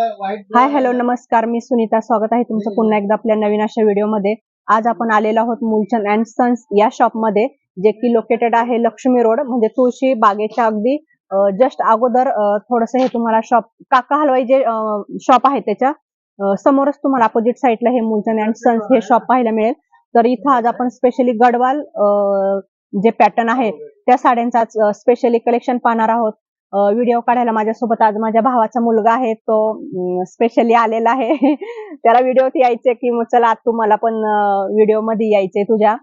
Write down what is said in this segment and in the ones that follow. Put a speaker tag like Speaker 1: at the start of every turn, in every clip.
Speaker 1: Hi hello नमस्कार. मी सुनीता. स्वागत आहे तुमचं पुन्हा एकदा आपल्या नवीन अशा व्हिडिओमध्ये. आज आपण आलेलो आहोत मुलचंद अँड सन्स या शॉपमध्ये जे की लोकेटेड आहे लक्ष्मी रोड म्हणजे तुळशी बागेच्या अगदी जस्ट अगोदर थोडस हे तुम्हाला शॉप काका हलवाई जे शॉप आहे त्याच्या समोरच तुम्हाला अपोजिट साईडला हे मुलचंद अँड सन्स हे शॉप पाहायला मिळेल. तर इथं आज आपण स्पेशली गडवाल जे पॅटर्न आहे त्या साड्यांचा स्पेशली कलेक्शन पाहणार आहोत. व्हिडिओ काढायला माझ्यासोबत आज माझ्या भावाचा मुलगा आहे तो स्पेशली आलेला आहे. त्याला व्हिडिओत यायचे की मग चला तू मला पण व्हिडिओमध्ये यायचे तुझ्या.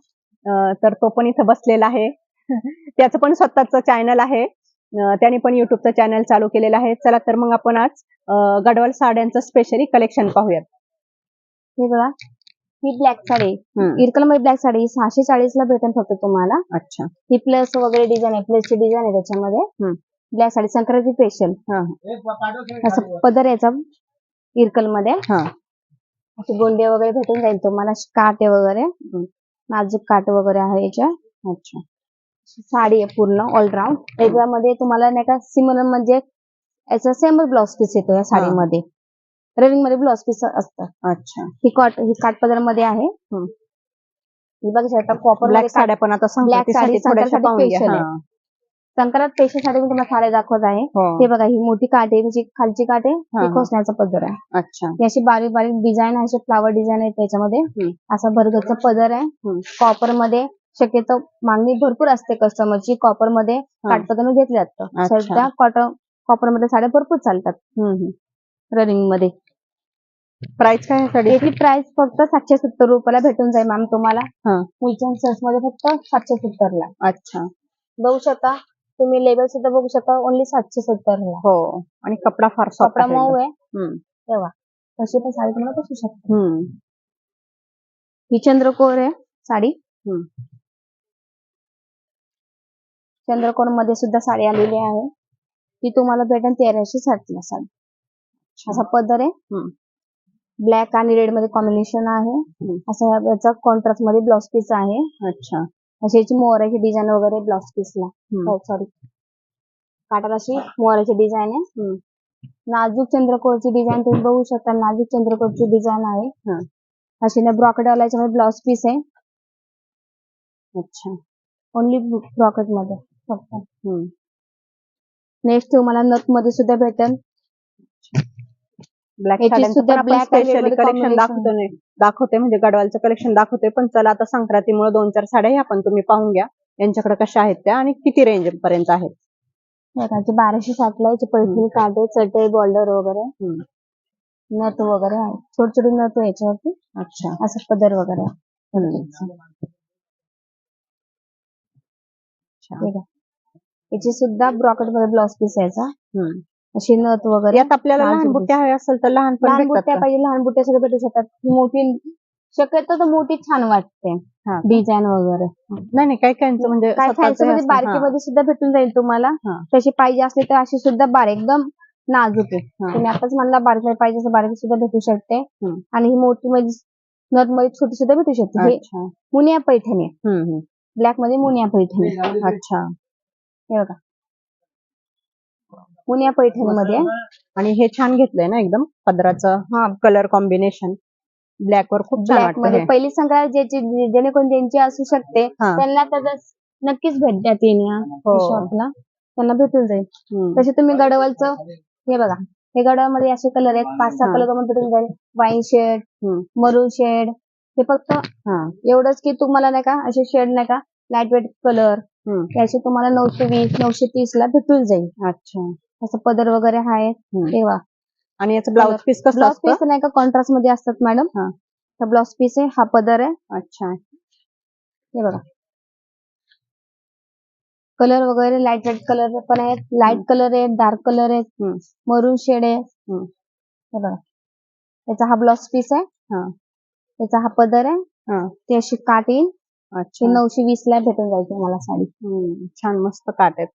Speaker 1: तर तो पण इथं बसलेला आहे. त्याचं पण स्वतःच चॅनल आहे. त्याने पण युट्यूबचं चॅनल चालू केलेलं आहे. चला तर मग आपण आज गडवाल साड्यांचं स्पेशली कलेक्शन पाहूयात.
Speaker 2: हे बघा ही ब्लॅक साडी.
Speaker 1: हम्म,
Speaker 2: इरकलमध्ये ब्लॅक साडी सहाशे चाळीस ला भेटेल फक्त तुम्हाला.
Speaker 1: अच्छा.
Speaker 2: ही प्लस वगैरे डिझाईन आहे प्लसची डिझाईन आहे त्याच्यामध्ये. ब्लॅक साडी संक्रांती स्पेशल
Speaker 1: हा.
Speaker 2: असं पदर याचा इरकलमध्ये
Speaker 1: हा.
Speaker 2: असे गोंडे वगैरे भेटून जाईल तुम्हाला काटे वगैरे. नाजूक काट वगैरे आहे याच्या
Speaker 1: अच्छा.
Speaker 2: साडी आहे पूर्ण ऑलराऊंड त्याच्यामध्ये तुम्हाला नाही का सिमिलर म्हणजे याचा सेम ब्लाउज पीस येतो या साडीमध्ये. रविंगमध्ये ब्लाउज पीस असतं.
Speaker 1: अच्छा.
Speaker 2: ही कॉट ही काठ पदरमध्ये आहे. ही बघा कॉपर
Speaker 1: ब्लॅक साड्या पण आता
Speaker 2: Black साडी संक्रांत पेशंटसाठी मी तुम्हाला साड्या दाखवत आहे
Speaker 1: हो.
Speaker 2: हे बघा ही मोठी आहे म्हणजे खालची काठ आहे
Speaker 1: हा, हा.
Speaker 2: खोसण्याचा पदर आहे
Speaker 1: अच्छा
Speaker 2: ही अशी बारीक बारीक डिझाईन आहे असे फ्लावर डिझाईन आहे त्याच्यामध्ये
Speaker 1: हम्म.
Speaker 2: असा भरगतचा पदर आहे
Speaker 1: हम्म.
Speaker 2: कॉपरमध्ये शक्यतो मागणी भरपूर असते कस्टमरची कॉपरमध्ये काठपदर घेतलं जातं
Speaker 1: अच्छा.
Speaker 2: सध्या कॉटन कॉपरमध्ये साड्या भरपूर चालतात. रनिंगमध्ये
Speaker 1: प्राइस काय आहे साडी
Speaker 2: याची प्राइस फक्त सातशे सत्तर रुपयाला भेटून जाईल मॅम तुम्हाला
Speaker 1: हा.
Speaker 2: मुलचंदमध्ये फक्त सातशे सत्तर ला
Speaker 1: अच्छा
Speaker 2: बघू शकता तुम्ही लेबल सुद्धा बघू शकता. ओनली सातशे सत्तर
Speaker 1: हो. आणि कपडा फार
Speaker 2: कपडा मऊ. आहे. तेव्हा. तशी पण साडी तुम्हाला बसू शकता. ही चंद्रकोर आहे साडी.
Speaker 1: हम्म.
Speaker 2: चंद्रकोरमध्ये सुद्धा साडी आलेली आहे. ती तुम्हाला भेटेल तेराशे साठला साडी. असा पदर आहे. ब्लॅक आणि रेडमध्ये कॉम्बिनेशन आहे. असं याचा कॉन्ट्रास्टमध्ये ब्लाउज पीस आहे.
Speaker 1: अच्छा.
Speaker 2: अशी याची मोहराची डिझाईन वगैरे ब्लाउज पीसला. सॉरी काटाला अशी मोहराची डिझाईन आहे. नाजूक चंद्रकोरची डिझाईन तुम्ही बघू शकता. नाजूक चंद्रकोरची डिझाईन आहे.
Speaker 1: हा.
Speaker 2: अशी ना ब्रॉकेट वाला याच्यामध्ये ब्लाउज पीस आहे.
Speaker 1: अच्छा.
Speaker 2: ओनली ब्रॉकेटमध्ये. फक्त. नेक्स्ट तुम्हाला नथमध्ये सुद्धा भेटेल.
Speaker 1: ब्लॅक आपण स्पेशली कलेक्शन. दाखवतो नाही दाखवते म्हणजे गडवालचं कलेक्शन दाखवते पण चला आता संक्रांतीमुळे दोन चार साड्या ह्या पण तुम्ही पाहून घ्या. यांच्याकडे कशा आहेत त्या आणि किती रेंज पर्यंत आहेत.
Speaker 2: बाराशे साठला याचे पैठणी काटे चटई बॉर्डर वगैरे. नथ वगैरे आहे छोटी छोटी नथ याच्यावरती.
Speaker 1: अच्छा.
Speaker 2: असं पदर वगैरे. याची सुद्धा ब्रॉकेटमध्ये ब्लाउज पीस याचा. अशी नथ वगैरे
Speaker 1: यात आपल्याला लहान बुट्ट्या हव्या असेल तर लहान पण
Speaker 2: लहान
Speaker 1: भेटतात
Speaker 2: बुट्ट्या
Speaker 1: का?
Speaker 2: पाहिजे लहान बुट्ट्या सगळं भेटू शकतात मोठी शक्यतो तर मोठी छान वाटते
Speaker 1: हा.
Speaker 2: डिझाईन वगैरे
Speaker 1: नाही नाही काही काहींचं म्हणजे
Speaker 2: काय
Speaker 1: स्वतःचं हे
Speaker 2: मध्ये
Speaker 1: असतं.
Speaker 2: बारकी. मध्ये सुद्धा भेटून जाईल तुम्हाला
Speaker 1: हा.
Speaker 2: तशी पाहिजे असली तर अशी सुद्धा बारीक एकदम नाजूक आहे
Speaker 1: हा.
Speaker 2: तुम्ही आताच म्हणला बारीक पाहिजे असं बारीक सुद्धा भेटू शकते
Speaker 1: हम्म.
Speaker 2: आणि ही मोठी मध्ये नथमध्ये छोटी सुद्धा भेटू शकते हे
Speaker 1: अच्छा
Speaker 2: मुनिया पैठणी आहे
Speaker 1: हम्म, हम्म.
Speaker 2: ब्लॅकमध्ये मुनिया पैठणी
Speaker 1: अच्छा
Speaker 2: हे बघा मुनिया पैठणी मध्ये आहे.
Speaker 1: आणि हे छान घेतलंय ना एकदम पदराचं
Speaker 2: हा
Speaker 1: कलर कॉम्बिनेशन ब्लॅक वर खूप छानमध्ये.
Speaker 2: पहिली संक्रांत ज्याची जेणेकरून ज्यांची असू शकते. त्यांना तर नक्कीच भेट द्या तिने. शॉपला त्यांना भेटून जाईल. तसे तुम्ही गडवालचं हे बघा हे गडवामध्ये असे कलर आहेत पाच सहा. कलर भेटून जाईल वाईन शेड. मरून शेड हे फक्त. एवढंच की तुम्हाला नाही का असे शेड नाही का लाइट वेट कलर
Speaker 1: हम्म.
Speaker 2: याचे तुम्हाला नऊशे वीस नऊशे तीस ला भेटून जाईल
Speaker 1: अच्छा
Speaker 2: असं पदर वगैरे आहे. तेव्हा
Speaker 1: आणि याचं ब्लाउज पीस कसं
Speaker 2: ब्लाउज
Speaker 1: असतं?
Speaker 2: पीस नाही का कॉन्ट्रास्टमध्ये असतात मॅडम
Speaker 1: हा.
Speaker 2: ब्लाउज पीस आहे हा पदर आहे.
Speaker 1: अच्छा.
Speaker 2: हे बघा. कलर वगैरे लाइट रेड कलर पण आहेत. लाइट कलर आहेत डार्क कलर आहेत.
Speaker 1: हम्म.
Speaker 2: मरून शेड आहे. हे बघा. याचा हा ब्लाउज पीस आहे.
Speaker 1: हा.
Speaker 2: याचा हा पदर आहे.
Speaker 1: हा.
Speaker 2: ती अशी काट येईल. नऊशे वीस ला भेटून जाईल तुम्हाला साडी.
Speaker 1: छान मस्त काट आहेत.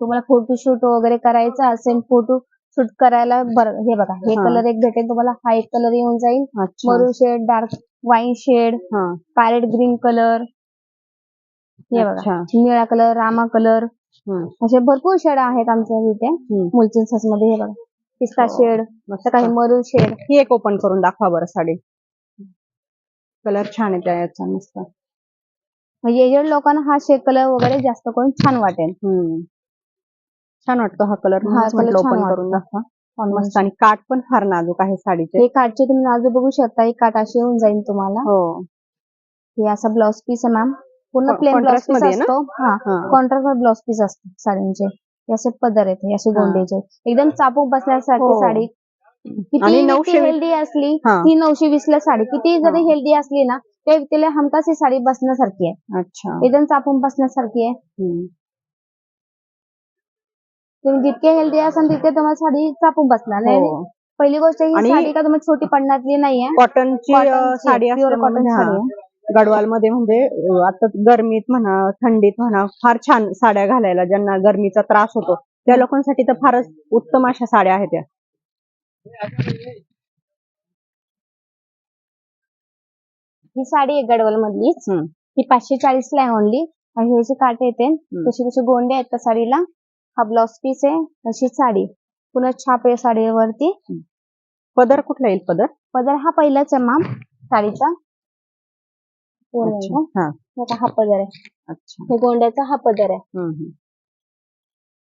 Speaker 2: तुम्हाला फोटोशूट वगैरे करायचं असेल फोटो शूट करायला बरं हे बघा हे
Speaker 1: हा.
Speaker 2: कलर एक भेटेल तुम्हाला हा एक कलर येऊन जाईल. Maroon shade dark wine shade
Speaker 1: हा.
Speaker 2: पॅरेट ग्रीन कलर हे बघा निळा कलर रामा कलर. असे भरपूर शेड आहेत आमच्या इथे. ससमध्ये हे बघा पिस्ता शेड
Speaker 1: मस्त.
Speaker 2: काही मरून शेड
Speaker 1: ही एक ओपन करून दाखवा बरं साडी. कलर छान आहे याचा मस्त.
Speaker 2: म्हणजे एजेड लोकांना हा शेड कलर वगैरे जास्त करून छान वाटेल.
Speaker 1: छान वाटतो हा कलर
Speaker 2: हा
Speaker 1: ओपन करून. दाखवा मस्त आणि काठ पण फार नाजूक आहे साडीचे
Speaker 2: हे काठचे तुम्ही नाजू बघू शकता हे काठ असे येऊन जाईल तुम्हाला
Speaker 1: हो
Speaker 2: हे असा ब्लाउज पीस आहे मॅम पूर्ण प्लेन ब्लाउज पीस? असतो हा. कॉन्ट्रास्ट ब्लाउज पीस असतो साडींचे हे असे पदर आहेत हे असे. गोंडेचे एकदम चापूक बसण्यासारखी
Speaker 1: हो.
Speaker 2: साडी किती
Speaker 1: नऊशे
Speaker 2: हेल्दी असली. ती नऊशे वीस ला साडी किती जरी. हेल्दी असली ना त्या व्यक्तीला हमखास ही साडी बसण्यासारखी आहे
Speaker 1: अच्छा
Speaker 2: एकदम चापून बसण्यासारखी आहे. तुम्ही जितके हेल्दी असाल तितके तुम्हाला साडी चापून बसणार नाही
Speaker 1: हो.
Speaker 2: पहिली गोष्ट ही
Speaker 1: आणि-
Speaker 2: साडी का तुम्हाला छोटी पडण्यातली नाहीये?
Speaker 1: कॉटनची अं,
Speaker 2: कॉटनची
Speaker 1: साडी
Speaker 2: आहे, pure
Speaker 1: असल्यामुळे
Speaker 2: कॉटन साडी.
Speaker 1: गडवाल मध्ये म्हणजे अं, आता गरमीत म्हणा थंडीत म्हणा फार छान साड्या घालायला ज्यांना गरमीचा त्रास होतो त्या लोकांसाठी तर फारच उत्तम अशा साड्या आहेत त्या.
Speaker 2: ही साडी आहे गडवल मधलीच
Speaker 1: हम्म.
Speaker 2: ही पाचशे चाळीस ला आहे ओनली आणि हे जे काटे येते तसे कसे गोंडे आहेत त्या साडीला हा ब्लाउज पीस आहे. तशी साडी. पुन्हा छाप आहे साडीवरती.
Speaker 1: पदर कुठला येईल पदर?
Speaker 2: पदर हा पहिलाच आहे मॅम साडीचा. हो? पदर आहे.
Speaker 1: अच्छा.
Speaker 2: हे गोंड्याचा हा पदर आहे.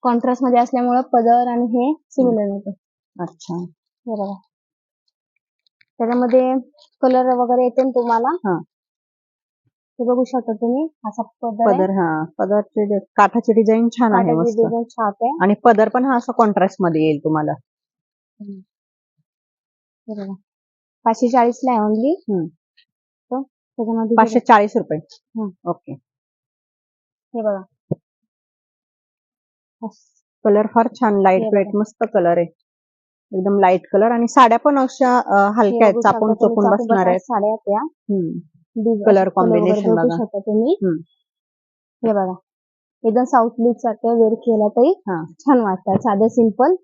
Speaker 2: कॉन्ट्रास्टमध्ये असल्यामुळे पदर आणि हे सिमिलर होते.
Speaker 1: अच्छा.
Speaker 2: बघा. त्याच्यामध्ये कलर वगैरे येते तुम्हाला?
Speaker 1: हा.
Speaker 2: बघू शकता तुम्ही. असा पदर आहे.
Speaker 1: पदर हा. पदरचे जे- काठाची डिझाईन छान आहे मस्त.
Speaker 2: डिझाईन छाप आहे.
Speaker 1: आणि पदर पण हा असा कॉन्ट्रास्टमध्ये येईल तुम्हाला.
Speaker 2: हे बघा पाचशे चाळीस ला आहे ओनली
Speaker 1: हम्म.
Speaker 2: त्याच्यामध्ये
Speaker 1: पाचशे चाळीस रुपये. ओके.
Speaker 2: हे बघा.
Speaker 1: कलर फार छान लाइट
Speaker 2: हे
Speaker 1: वेट मस्त कलर आहे. एकदम लाइट कलर आणि साड्या पण अशा अं, हलक्या आहेत चापून चोपून बसणार आहेत.
Speaker 2: साड्या आहेत
Speaker 1: हम्म.
Speaker 2: बघू. शकता तुम्ही
Speaker 1: हम्म.
Speaker 2: हे बघा एकदम साऊथ लुक सारखं वेअर केला तरी
Speaker 1: हा.
Speaker 2: छान वाटतं साधं सिंपल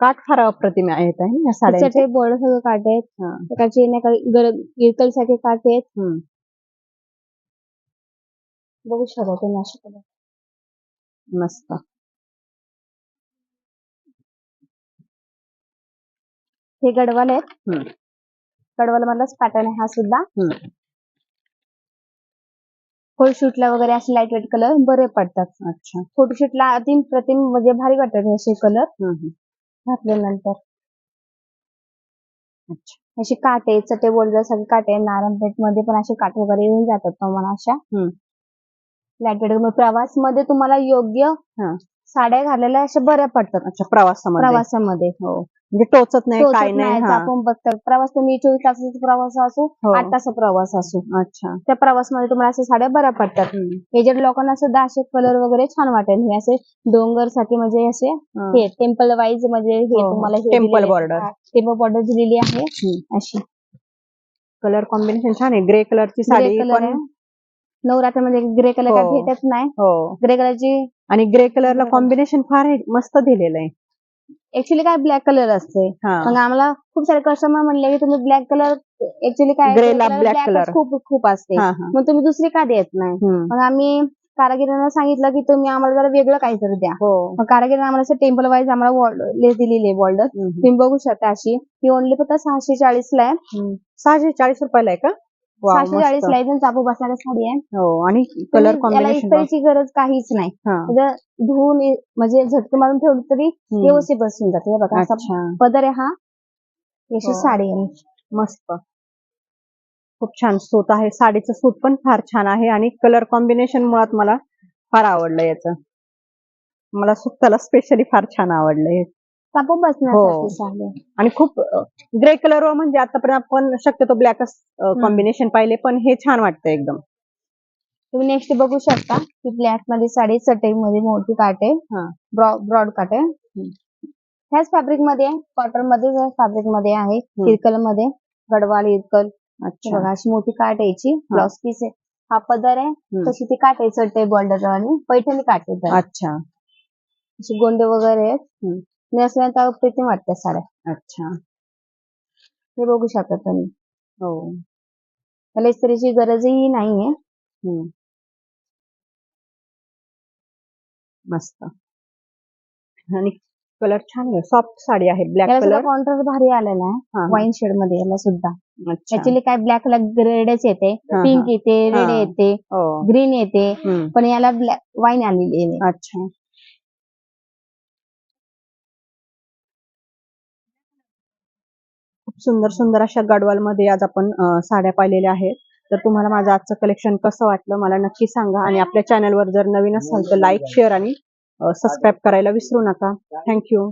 Speaker 1: काठ फार अप्रतिम आहेत या
Speaker 2: बॉर्डर सगळं काटे आहेत. त्याचे इरकलसाठी काटे आहेत. बघू शकता तुम्ही अशा.
Speaker 1: मस्त
Speaker 2: हे गडवाल आहेत गडवाल मधलाच पॅटर्न आहे हा सुद्धा.
Speaker 1: हम्म.
Speaker 2: फोटो शूटला वगैरे असे लाइट वेट कलर बरे पडतात.
Speaker 1: अच्छा.
Speaker 2: फोटोशूटला अति प्रतिम म्हणजे भारी वाटतात असे कलर. घातल्यानंतर
Speaker 1: अच्छा.
Speaker 2: अशी काटे चटे बोलजा सगळे काटे नारायणपेठमध्ये पण असे काटे वगैरे येऊन जातात तुम्हाला अशा. लाइट प्रवासमध्ये तुम्हाला योग्य
Speaker 1: हा.
Speaker 2: साड्या घालायला अशा बऱ्या पडतात.
Speaker 1: अच्छा प्रवासामध्ये.
Speaker 2: प्रवासामध्ये.
Speaker 1: हो. म्हणजे टोचत नाही काय नाही हा
Speaker 2: चापून बघतात प्रवास तुम्ही चोवीस तासाचा प्रवास असो
Speaker 1: हो.
Speaker 2: आठ तासाचा प्रवास असो
Speaker 1: अच्छा
Speaker 2: त्या प्रवासमध्ये तुम्हाला अशा साड्या बऱ्या पडतात. एजेड लोकांना सुद्धा असे कलर वगैरे छान वाटेल हे असे डोंगरसाठी म्हणजे असे
Speaker 1: हा.
Speaker 2: टेम्पल वाईज म्हणजे हे
Speaker 1: हो, हो.
Speaker 2: तुम्हाला
Speaker 1: Temple border.
Speaker 2: टेम्पल बॉर्डर दिलेली आहे. अशी
Speaker 1: कलर कॉम्बिनेशन छान आहे ग्रे कलरची साडी
Speaker 2: कलर आहे नवरात्रामध्ये ग्रे कलर काय. भेटत नाही ग्रे कलरची
Speaker 1: आणि ग्रे कलरला. कॉम्बिनेशन फार मस्त दिलेलं आहे
Speaker 2: ऍक्च्युली काय ब्लॅक कलर असते
Speaker 1: हा.
Speaker 2: मग आम्हाला खूप सारे कस्टमर म्हणले की तुम्ही ब्लॅक कलर ऍक्च्युली काय
Speaker 1: black
Speaker 2: black च
Speaker 1: color.
Speaker 2: खूप खूप असते.
Speaker 1: हा हा.
Speaker 2: मग तुम्ही दुसरी का देत नाही?
Speaker 1: हम्म.
Speaker 2: मग आम्ही कारागिरांना सांगितलं की तुम्ही आम्हाला जरा वेगळं काहीतरी द्या.
Speaker 1: हो.
Speaker 2: मग कारागिरांना आम्हाला टेम्पल वाईज आम्हाला लेस दिलेली आहे बॉर्डर
Speaker 1: हम्म.
Speaker 2: तुम्ही बघू शकता अशी. ही ओनली फक्त सहाशे चाळीस ला आहे.
Speaker 1: सहाशे चाळीस रुपयाला आहे का?
Speaker 2: सहाशे. चाळीस ला एकदम चापू बसणारी साडी आहे.
Speaker 1: हो आणि कलर
Speaker 2: याला
Speaker 1: कॉम्बिनेशन
Speaker 2: इस्त्रीची गरज काहीच नाही. जर धुवून इ- म्हणजे झटके मारून ठेवली तरी व्यवस्थित बसून जाते. हे बघा असा पदर आहे हा. अशी. साडी आहे.
Speaker 1: मस्त. खूप छान सूत आहे. साडीचं सूत पण फार छान आहे आणि कलर कॉम्बिनेशन मुळात मला फार आवडलं याचं. मला सुताला स्पेशली फार छान आवडलं हे.
Speaker 2: बसण्यासाठी
Speaker 1: हो.
Speaker 2: आहे.
Speaker 1: आणि खूप ग्रे कलर म्हणजे आतापर्यंत आपण शक्यतो ब्लॅकच कॉम्बिनेशन पाहिले पण हे छान वाटतं एकदम
Speaker 2: तुम्ही नेक्स्ट बघू शकता ही ब्लॅकमध्ये साडी चटई मध्ये मोठी काटे
Speaker 1: हा.
Speaker 2: ब्रॉड काटे ह्याच फॅब्रिकमध्ये कॉटनमध्ये फॅब्रिकमध्ये आहे इरकलमध्ये गडवाल इरकल हे
Speaker 1: अच्छा
Speaker 2: बघा अशी मोठी काट यायची ब्लाउज पीस आहे हा पदर आहे
Speaker 1: हम्म.
Speaker 2: तशी ती काट आहे चटई बॉर्डर आणि पैठणी काट आहे त्याला.
Speaker 1: अच्छा
Speaker 2: अशी गोंडे वगैरे आहेत
Speaker 1: हम्म.
Speaker 2: नेसल्यानंतर प्रीती वाटते साड्या
Speaker 1: अच्छा.
Speaker 2: हे बघू शकता तुम्ही
Speaker 1: हो.
Speaker 2: त्याला इस्त्रीची गरजही नाहीये.
Speaker 1: हम्म. मस्त. आणि कलर छान आहे. सॉफ्ट साडी आहे ब्लॅक
Speaker 2: याला सुद्धा
Speaker 1: कलर.
Speaker 2: कॉन्ट्रास्ट भारी आलेला आहे वाईन शेडमध्ये याला सुद्धा. ऍक्च्युली काय ब्लॅक ला रेडच येते
Speaker 1: हा,
Speaker 2: पिंक
Speaker 1: हा.
Speaker 2: येते रेड
Speaker 1: हा.
Speaker 2: येते
Speaker 1: हो.
Speaker 2: ग्रीन येते
Speaker 1: हम्म.
Speaker 2: पण याला ब्लॅक वाईन आलेली आहे.
Speaker 1: अच्छा. सुंदर सुंदर अशा गडवाल मध्ये आज आपण साड्या पाहिलेल्या आहेत. तर तुम्हाला माझं आजचं कलेक्शन कसं वाटलं मला नक्की सांगा आणि आपल्या चॅनलवर जर नवीन असाल तर लाईक शेअर आणि सबस्क्राईब करायला विसरू नका. थँक्यू